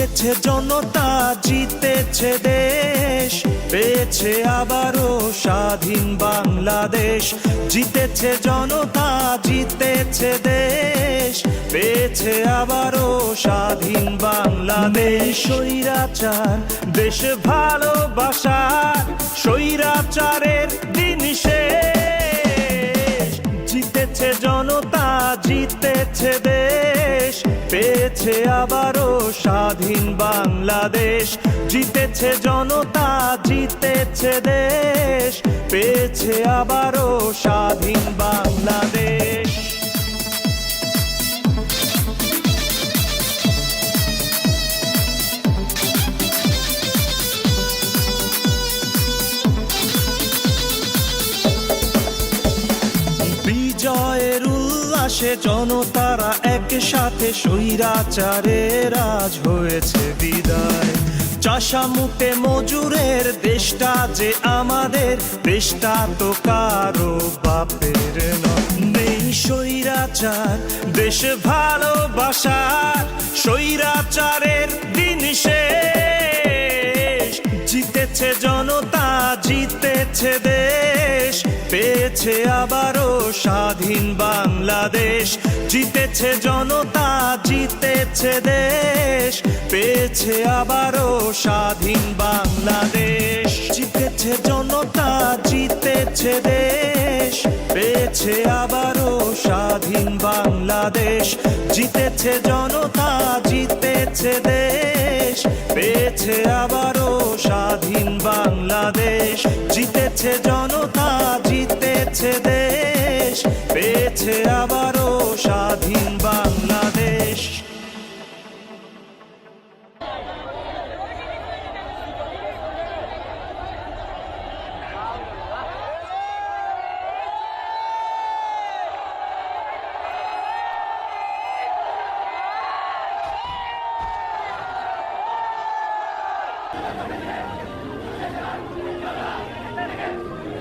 জিতেছে জনতা, জিতেছে দেশ, পেয়েছে আবারও স্বাধীন বাংলাদেশ। জিতেছে জনতা, জিতেছে দেশ, পেয়েছে আবারও স্বাধীন বাংলাদেশ। স্বৈরাচার, দেশ ভালোবাসার, স্বৈরাচারের দিন শেষ। পেয়েছে আবারও স্বাধীন বাংলাদেশ। জিতেছে জনতা জিতেছে দেশ। পেয়েছে আবারও স্বাধীন উল্লাসে জনতারা একসাথে স্বৈরাচারের আজ হয়েছে বিদায়। চাষামুখে মজুরের দেশটা যে আমাদের, দেশটা তো কারও বাপের নেই স্বৈরাচার, দেশ ভালোবাসার, স্বৈরাচারের দিন শেষ। জিতেছে জনতা, জিতেছে দেশ, পেয়েছে আবারও স্বাধীন বাংলাদেশ। জিতেছে জনতা, জিতেছে দেশ। পেয়েছে আবারও স্বাধীন বাংলাদেশ। জিতেছে জনতা, জিতেছে দেশ। পেয়েছে আবারও স্বাধীন বাংলাদেশ। জিতেছে জনতা, জিতেছে দেশ। পেয়েছে আবারও স্বাধীন বাংলাদেশ। জিতেছে জনতা, জিতেছে দেশ। শেষ পেয়েছে আবারও স্বাধীন বাংলাদেশ Yeah.